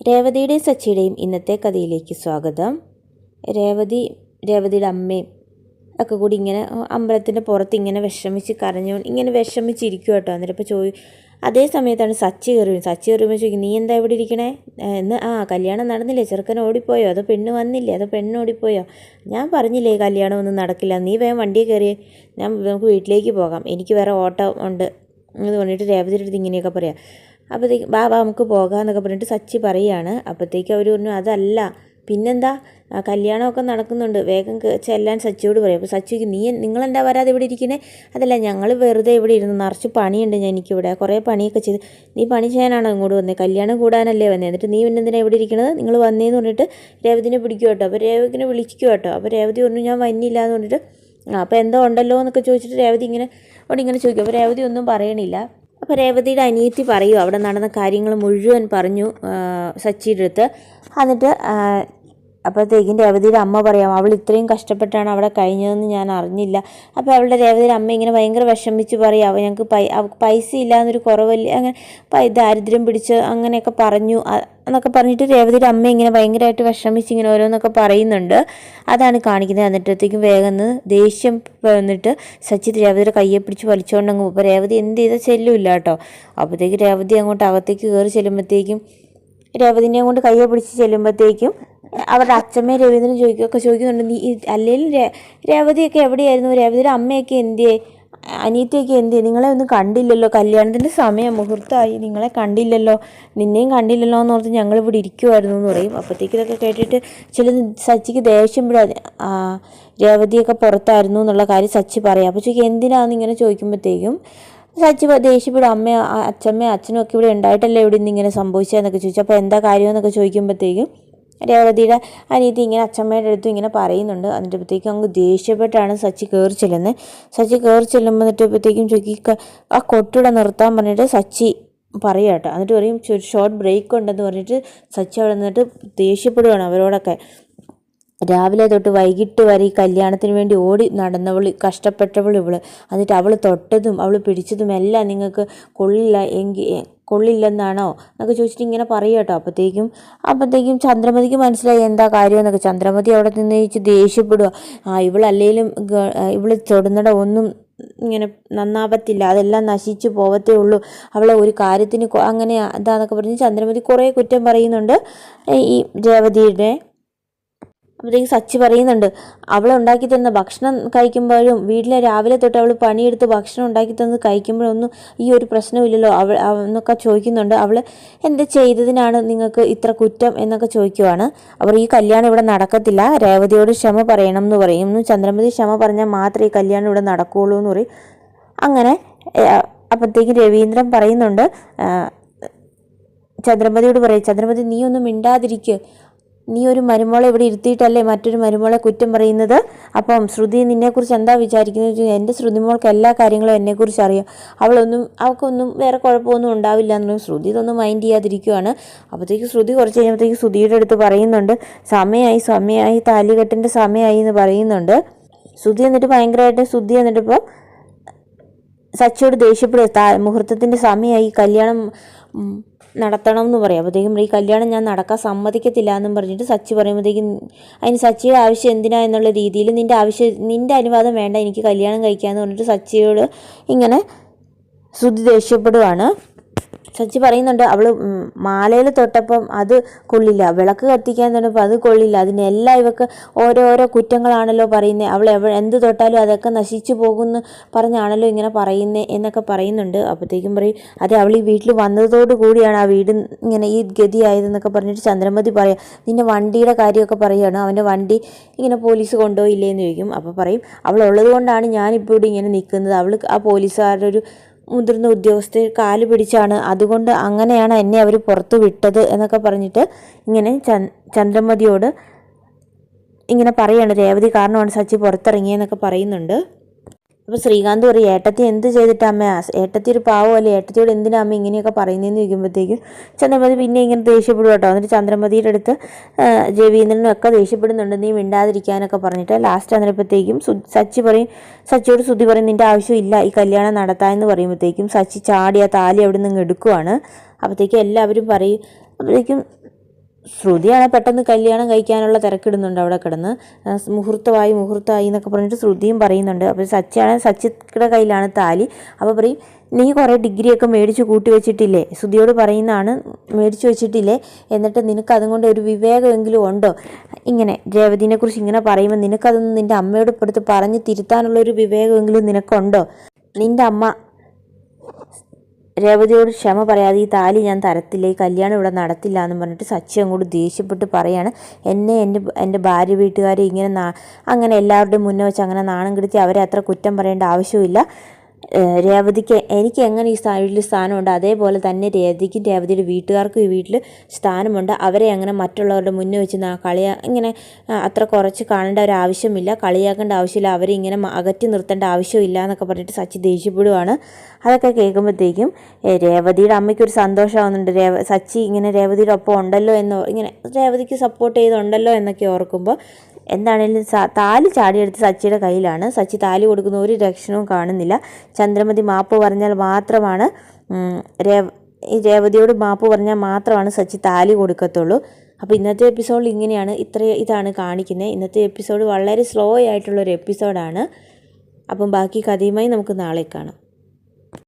രേവതിയുടെയും സച്ചിയുടെയും ഇന്നത്തെ കഥയിലേക്ക് സ്വാഗതം. രേവതി രേവതിയുടെ അമ്മയും ഒക്കെ കൂടി ഇങ്ങനെ അമ്പലത്തിന്റെ പുറത്ത് ഇങ്ങനെ വിഷമിച്ച് കരഞ്ഞു ഇങ്ങനെ വിഷമിച്ചിരിക്കും കേട്ടോ എന്നിട്ട് ഇപ്പോൾ ചോദി അതേ സമയത്താണ് സച്ചി കയറി സച്ചി കയറുമ്പോൾ ചോദിക്കും നീ എന്താ ഇവിടെ ഇരിക്കണേ? എന്ന് ആ കല്യാണം നടന്നില്ലേ? ചെറുക്കൻ ഓടിപ്പോയോ? അതോ പെണ്ണ് വന്നില്ലേ? അതോ പെണ്ണ് ഓടിപ്പോയോ? ഞാൻ പറഞ്ഞില്ലേ കല്യാണം ഒന്നും നടക്കില്ല. നീ വേഗം വണ്ടിയിൽ കയറിയേ ഞാൻ നമുക്ക് വീട്ടിലേക്ക് പോകാം. എനിക്ക് വേറെ ഓട്ടം ഉണ്ട്. എന്ന് പറഞ്ഞിട്ട് രേവതിയുടെ അടുത്ത് ഇങ്ങനെയൊക്കെ പറയാം. അപ്പോഴത്തേക്ക് ബാബ നമുക്ക് പോകാം എന്നൊക്കെ പറഞ്ഞിട്ട് സച്ചി പറയുകയാണ് അപ്പോഴത്തേക്ക് അവർ പറഞ്ഞു അതല്ല പിന്നെന്താ? കല്യാണമൊക്കെ നടക്കുന്നുണ്ട്. വേഗം ചെല്ലാൻ സച്ചിയോട് പറയും. അപ്പോൾ സച്ചിക്ക് നീ നിങ്ങളെന്താ വരാതെ ഇവിടെ ഇരിക്കണേ? അതല്ല ഞങ്ങൾ വെറുതെ ഇവിടെ ഇരുന്ന് നിറച്ച് പണിയുണ്ട് ഞാൻ എനിക്കിവിടെ കുറേ പണിയൊക്കെ ചെയ്ത് നീ പണി ചെയ്യാനാണോ ഇങ്ങോട്ട് വന്നത് കല്യാണം കൂടാനല്ലേ വന്നത് എന്നിട്ട് നീ പിന്നെ എന്തിനാണ് ഇവിടെ ഇരിക്കണത്? നിങ്ങൾ വന്നേന്ന് പറഞ്ഞിട്ട് രേവതിനെ പിടിക്കും കേട്ടോ. അപ്പോൾ രേവതിനെ വിളിക്കും കേട്ടോ. അപ്പോൾ രേവതി പറഞ്ഞു ഞാൻ വന്നില്ല എന്ന് പറഞ്ഞിട്ട് അപ്പോൾ എന്തോ ഉണ്ടല്ലോ എന്നൊക്കെ ചോദിച്ചിട്ട് രേവതി ഇങ്ങനെ അവിടെ ഇങ്ങനെ ചോദിക്കും. അപ്പോൾ രേവതി ഒന്നും പറയണില്ല. അപ്പോൾ രേവതിയുടെ അനിയത്തി പറയൂ അവിടെ നടന്ന കാര്യങ്ങൾ മുഴുവൻ പറഞ്ഞു സച്ചിയുടെ അടുത്ത്. എന്നിട്ട് അപ്പോഴത്തേക്കും രേവതിയുടെ അമ്മ പറയാം അവൾ ഇത്രയും കഷ്ടപ്പെട്ടാണ് അവിടെ കഴിഞ്ഞതെന്ന് ഞാൻ അറിഞ്ഞില്ല. അപ്പോൾ അവളുടെ രേവതിയുടെ അമ്മ ഇങ്ങനെ ഭയങ്കര വിഷമിച്ച് പറയും ഞങ്ങൾക്ക് പൈ പൈസ ഇല്ലാന്നൊരു കുറവല്ലേ അങ്ങനെ ദാരിദ്ര്യം പിടിച്ച് അങ്ങനെയൊക്കെ പറഞ്ഞു. എന്നൊക്കെ പറഞ്ഞിട്ട് രേവതിയുടെ അമ്മ ഇങ്ങനെ ഭയങ്കരമായിട്ട് വിഷമിച്ച് ഇങ്ങനെ ഓരോന്നൊക്കെ പറയുന്നുണ്ട്. അതാണ് കാണിക്കുന്നത്. എന്നിട്ടത്തേക്കും വേഗം ദേഷ്യം വന്നിട്ട് സച്ചിത് രേവതിയുടെ കയ്യെ പിടിച്ച് വലിച്ചുകൊണ്ടങ്ങ് പോകും. അപ്പോൾ രേവതി എന്ത് ചെയ്താൽ ചെല്ലുമില്ല കേട്ടോ. അപ്പോഴത്തേക്ക് രേവതി അങ്ങോട്ട് അകത്തേക്ക് കയറി ചെല്ലുമ്പോഴത്തേക്കും രേവതിനെ കൊണ്ട് കയ്യെ പിടിച്ച് ചെല്ലുമ്പോഴത്തേക്കും അവരുടെ അച്ഛമ്മയും രവീന്ദ്രനും ചോദിക്കുകയൊക്കെ ചോദിക്കുന്നുണ്ട്. നീ അല്ലെങ്കിലും രേ രേവതിയൊക്കെ എവിടെയായിരുന്നു? രേവതിയുടെ അമ്മയൊക്കെ എന്തിയേ? അനിയത്തിയൊക്കെ എന്തിയേ? നിങ്ങളെ ഒന്നും കണ്ടില്ലല്ലോ. കല്യാണത്തിന്റെ സമയം മുഹൂർത്തമായി. നിങ്ങളെ കണ്ടില്ലല്ലോ. നിന്നെയും കണ്ടില്ലല്ലോ എന്ന് ഓർത്ത് ഞങ്ങൾ ഇവിടെ ഇരിക്കുമായിരുന്നു എന്ന് പറയും. അപ്പോഴത്തേക്ക് ഇതൊക്കെ കേട്ടിട്ട് ചില സച്ചിക്ക് ദേഷ്യം വിടാ ആ, രേവതിയൊക്കെ പുറത്തായിരുന്നു എന്നുള്ള കാര്യം സച്ചി പറയാം. അപ്പോൾ ചോദിക്കും എന്തിനാന്ന്? ഇങ്ങനെ ചോദിക്കുമ്പോഴത്തേക്കും സച്ചി ദേഷ്യപ്പെടും. അമ്മ അച്ഛമ്മയും അച്ഛനും ഒക്കെ ഇവിടെ ഉണ്ടായിട്ടല്ലേ ഇവിടെ നിന്ന് ഇങ്ങനെ സംഭവിച്ചതെന്നൊക്കെ ചോദിച്ചു. അപ്പോൾ എന്താ കാര്യമെന്നൊക്കെ ചോദിക്കുമ്പോഴത്തേക്കും രേവതിയുടെ അനിയത്തി ഇങ്ങനെ അച്ഛമ്മയുടെ അടുത്തും ഇങ്ങനെ പറയുന്നുണ്ട്. എന്നിട്ടപ്പോഴത്തേക്കും അങ്ങ് ദേഷ്യപ്പെട്ടാണ് സച്ചി കയറി ചെല്ലുന്നത് സച്ചി കയറി ചെല്ലുമ്പോൾ എന്നിട്ടപ്പോഴത്തേക്കും ചുക്കി ആ കൊട്ടിട നിർത്താൻ പറഞ്ഞിട്ട് സച്ചി പറയുക കേട്ടോ. എന്നിട്ട് പറയും ഷോർട്ട് ബ്രേക്ക് ഉണ്ടെന്ന് പറഞ്ഞിട്ട് സച്ചി അവിടെ നിന്നിട്ട് ദേഷ്യപ്പെടുകയാണ് അവരോടൊക്കെ. രാവിലെ തൊട്ട് വൈകിട്ട് വരെ ഈ കല്യാണത്തിന് വേണ്ടി ഓടി നടന്നവൾ കഷ്ടപ്പെട്ടവൾ ഇവൾ. എന്നിട്ട് അവൾ തൊട്ടതും അവൾ പിടിച്ചതും എല്ലാം നിങ്ങൾക്ക് കൊള്ളില്ല എങ്കിൽ കൊള്ളില്ലെന്നാണോ? എന്നൊക്കെ ചോദിച്ചിട്ട് ഇങ്ങനെ പറയും കേട്ടോ. അപ്പോഴത്തേക്കും അപ്പോഴത്തേക്കും ചന്ദ്രമതിക്ക് മനസ്സിലായി എന്താ കാര്യം എന്നൊക്കെ. ചന്ദ്രമതി അവിടെ നിന്ന് ചോദിച്ച് ദേഷ്യപ്പെടുക ആ ഇവളല്ലേലും ഇവൾ തൊടുന്നിട ഒന്നും ഇങ്ങനെ നന്നാവത്തില്ല. അതെല്ലാം നശിച്ചു പോവത്തേ ഉള്ളൂ. അവളെ ഒരു കാര്യത്തിന് അങ്ങനെ അതാന്നൊക്കെ പറഞ്ഞ് ചന്ദ്രമതി കുറേ കുറ്റം പറയുന്നുണ്ട്. ഈ രേവതിയുടെ അപ്പോഴത്തേക്ക് സച്ചി പറയുന്നുണ്ട് അവൾ ഉണ്ടാക്കി തന്ന ഭക്ഷണം കഴിക്കുമ്പോഴും വീട്ടിലെ രാവിലെ തൊട്ട് അവൾ പണിയെടുത്ത് ഭക്ഷണം ഉണ്ടാക്കി തന്നത് കഴിക്കുമ്പോഴൊന്നും ഈ ഒരു പ്രശ്നമില്ലല്ലോ? അവൾ എന്നൊക്കെ ചോദിക്കുന്നുണ്ട്. അവൾ എന്ത് ചെയ്തതിനാണ് നിങ്ങൾക്ക് ഇത്ര കുറ്റം? എന്നൊക്കെ ചോദിക്കുവാണ്. അവർ ഈ കല്യാണം ഇവിടെ നടക്കത്തില്ല. രേവതിയോട് ക്ഷമ പറയണം എന്ന് പറയും. ചന്ദ്രമതി ക്ഷമ പറഞ്ഞാൽ മാത്രമേ ഈ കല്യാണം ഇവിടെ നടക്കുകയുള്ളൂ എന്ന് പറയും. അങ്ങനെ അപ്പോഴത്തേക്കും രവീന്ദ്രൻ പറയുന്നുണ്ട് ചന്ദ്രമതിയോട് പറയും ചന്ദ്രമതി നീ ഒന്നും മിണ്ടാതിരിക്കുക നീ ഒരു മരുമോളെ ഇവിടെ ഇരുത്തിയിട്ടല്ലേ മറ്റൊരു മരുമോളെ കുറ്റം പറയുന്നത്? അപ്പം ശ്രുതി നിന്നെക്കുറിച്ച് എന്താ വിചാരിക്കുന്നത് എന്റെ ശ്രുതിമോൾക്ക് എല്ലാ കാര്യങ്ങളും എന്നെക്കുറിച്ച് അറിയാം. അവളൊന്നും അവൾക്കൊന്നും വേറെ കുഴപ്പമൊന്നും ഉണ്ടാവില്ല എന്ന് ശ്രുതി ഇതൊന്നും മൈൻഡ് ചെയ്യാതിരിക്കുവാണ്. അപ്പോഴത്തേക്ക് ശ്രുതി കുറച്ച് കഴിഞ്ഞപ്പോഴത്തേക്ക് ശ്രുതിയുടെ അടുത്ത് പറയുന്നുണ്ട് സമയമായി സമയമായി താലികെട്ടിന്റെ സമയമായി എന്ന് പറയുന്നുണ്ട്. ശ്രുതി എന്നിട്ട് ഭയങ്കരമായിട്ട് ശ്രുതി എന്നിട്ടിപ്പോൾ സച്ചിയോട് ദേഷ്യപ്പെടുക മുഹൂർത്തത്തിന്റെ സമയമായി കല്യാണം നടത്തണം എന്ന് പറയും. അപ്പോഴത്തേക്കും ഈ കല്യാണം ഞാൻ നടക്കാൻ സമ്മതിക്കത്തില്ല എന്നും പറഞ്ഞിട്ട് സച്ചി പറയുമ്പോഴത്തേക്കും അതിന് സച്ചിയുടെ ആവശ്യം എന്തിനാ എന്നുള്ള രീതിയിൽ നിന്റെ ആവശ്യം നിന്റെ അനുവാദം വേണ്ട എനിക്ക് കല്യാണം കഴിക്കാമെന്ന് പറഞ്ഞിട്ട് സച്ചിയോട് ഇങ്ങനെ ശ്രുതി ദേഷ്യപ്പെടുവാണ്. സച്ചി പറയുന്നുണ്ട് അവൾ മാലയിൽ തൊട്ടപ്പം അത് കൊള്ളില്ല. വിളക്ക് കത്തിക്കാൻ തുടങ്ങപ്പോൾ അത് കൊള്ളില്ല. അതിനെല്ലാം ഇവക്ക് ഓരോരോ കുറ്റങ്ങളാണല്ലോ പറയുന്നത് അവൾ എവ എന്ത് തൊട്ടാലും അതൊക്കെ നശിച്ചു പോകുമെന്ന് പറഞ്ഞാണല്ലോ ഇങ്ങനെ പറയുന്നത് എന്നൊക്കെ പറയുന്നുണ്ട്. അപ്പോഴത്തേക്കും പറയും അതെ അവൾ ഈ വീട്ടിൽ വന്നതോട് കൂടിയാണ് ആ വീട് ഇങ്ങനെ ഈ ഗതിയായതെന്നൊക്കെ പറഞ്ഞിട്ട് ചന്ദ്രമതി പറയാം. നിന്റെ വണ്ടിയുടെ കാര്യമൊക്കെ പറയുകയാണ് അവന്റെ വണ്ടി ഇങ്ങനെ പോലീസ് കൊണ്ടുപോയില്ലേ എന്ന് ചോദിക്കും. അപ്പോൾ പറയും അവൾ കൊണ്ടാണ് ഞാനിപ്പോൾ ഇവിടെ ഇങ്ങനെ നിൽക്കുന്നത് അവൾ ആ പോലീസുകാരുടെ ഒരു മുതിർന്ന ഉദ്യോഗസ്ഥർ കാൽ പിടിച്ചാണ്. അതുകൊണ്ട് അങ്ങനെയാണ് എന്നെ അവർ പുറത്തു വിട്ടത് എന്നൊക്കെ പറഞ്ഞിട്ട് ഇങ്ങനെ ചന്ദ്രമതിയോട് ഇങ്ങനെ പറയാണ്. രേവതി കാരണമാണ് സച്ചി പുറത്തിറങ്ങിയെന്നൊക്കെ പറയുന്നുണ്ട്. അപ്പോൾ ശ്രീകാന്ത് പറയും ഏട്ടത്തി എന്ത് ചെയ്തിട്ട് അമ്മ? ഏട്ടത്തി ഒരു പാവമല്ലേ? ഏട്ടത്തിയോട് എന്തിനാ അമ്മ ഇങ്ങനെയൊക്കെ പറയുന്നതെന്ന് ചോദിക്കുമ്പോഴത്തേക്കും ചന്ദ്രമതി പിന്നെ ഇങ്ങനെ ദേഷ്യപ്പെടും കേട്ടോ. എന്നിട്ട് ചന്ദ്രമതിയുടെ അടുത്ത് ജവീന്ദ്രനും ഒക്കെ ദേഷ്യപ്പെടുന്നുണ്ട് നീ മിണ്ടാതിരിക്കാനൊക്കെ പറഞ്ഞിട്ട് ലാസ്റ്റ് വന്നപ്പോഴത്തേക്കും സച്ചി പറയും സച്ചിയോട് സുധി പറയും നിന്റെ ആവശ്യമില്ല ഈ കല്യാണം നടത്താൻ എന്ന് പറയുമ്പോഴത്തേക്കും സച്ചി ചാടി ആ താലി അവിടെ നിന്ന് എടുക്കുവാണ്. അപ്പോഴത്തേക്കും എല്ലാവരും പറയും അപ്പോഴത്തേക്കും ശ്രുതിയാണ് പെട്ടെന്ന് കല്യാണം കഴിക്കാനുള്ള തിരക്കിടുന്നുണ്ട് അവിടെ കിടന്ന്. മുഹൂർത്തമായി മുഹൂർത്തമായി എന്നൊക്കെ പറഞ്ഞിട്ട് ശ്രുതിയും പറയുന്നുണ്ട്. അപ്പോൾ സച്ചിയാണ് സച്ചിയുടെ കയ്യിലാണ് താലി. അപ്പോൾ പറയും നീ കുറേ ഡിഗ്രിയൊക്കെ മേടിച്ച് കൂട്ടി വെച്ചിട്ടില്ലേ? ശ്രുതിയോട് പറയുന്നതാണ് മേടിച്ച് വെച്ചിട്ടില്ലേ? എന്നിട്ട് നിനക്ക് അതുകൊണ്ട് ഒരു വിവേകമെങ്കിലും ഉണ്ടോ? ഇങ്ങനെ രേവതിനെക്കുറിച്ച് ഇങ്ങനെ പറയുമ്പോൾ നിനക്കതൊന്നും നിന്റെ അമ്മയോട് ഇപ്പുറത്ത് പറഞ്ഞ് തിരുത്താനുള്ള ഒരു വിവേകമെങ്കിലും നിനക്കുണ്ടോ? നിന്റെ അമ്മ രേവതിയോട് ക്ഷമ പറയാതെ ഈ താലി ഞാൻ തരത്തില്ല ഈ കല്യാണം ഇവിടെ നടത്തില്ല എന്ന് പറഞ്ഞിട്ട് സച്ചി അങ്ങോട്ട് ദേഷ്യപ്പെട്ട് പറയാണ്. എന്നെ എന്റെ എന്റെ ഭാര്യ വീട്ടുകാരെ ഇങ്ങനെ അങ്ങനെ എല്ലാവരുടെയും മുന്നേ വെച്ച് അങ്ങനെ നാണം കെടുത്തി അവരെ അത്ര കുറ്റം പറയേണ്ട ആവശ്യമില്ല രേവതിക്ക് എനിക്ക് എങ്ങനെ ഈ വീട്ടിൽ സ്ഥാനമുണ്ട്? അതേപോലെ തന്നെ രേവതിക്കും രേവതിയുടെ വീട്ടുകാർക്കും ഈ വീട്ടിൽ സ്ഥാനമുണ്ട്. അവരെ അങ്ങനെ മറ്റുള്ളവരുടെ മുന്നേ വെച്ച് കളിയാ ഇങ്ങനെ അത്ര കുറച്ച് കാണേണ്ട ഒരു ആവശ്യമില്ല. കളിയാക്കേണ്ട ആവശ്യമില്ല. അവരെ ഇങ്ങനെ അകറ്റി നിർത്തേണ്ട ആവശ്യമില്ല എന്നൊക്കെ പറഞ്ഞിട്ട് സച്ചി ദേഷ്യപ്പെടുവാണ്. അതൊക്കെ കേൾക്കുമ്പോഴത്തേക്കും രേവതിയുടെ അമ്മയ്ക്ക് ഒരു സന്തോഷമാവുന്നുണ്ട്. രേവ സച്ചി ഇങ്ങനെ രേവതിയുടെ ഒപ്പം ഉണ്ടല്ലോ എന്ന് ഇങ്ങനെ രേവതിക്ക് സപ്പോർട്ട് ചെയ്തുണ്ടല്ലോ എന്നൊക്കെ ഓർക്കുമ്പോൾ എന്താണേലും താലി ചാടിയെടുത്ത് സച്ചിയുടെ കയ്യിലാണ്. സച്ചി താലി കൊടുക്കുന്ന ഒരു രക്ഷണവും കാണുന്നില്ല. ചന്ദ്രമതി മാപ്പ് പറഞ്ഞാൽ മാത്രമാണ് രേവ ഈ രേവതിയോട് മാപ്പ് പറഞ്ഞാൽ മാത്രമാണ് സച്ചി താലി കൊടുക്കത്തുള്ളൂ. അപ്പോൾ ഇന്നത്തെ എപ്പിസോഡിൽ ഇങ്ങനെയാണ് ഇത്ര ഇതാണ് കാണിക്കുന്നത്. ഇന്നത്തെ എപ്പിസോഡ് വളരെ സ്ലോ ആയിട്ടുള്ളൊരു എപ്പിസോഡാണ്. അപ്പം ബാക്കി കഥയുമായി നമുക്ക് നാളെ കാണാം.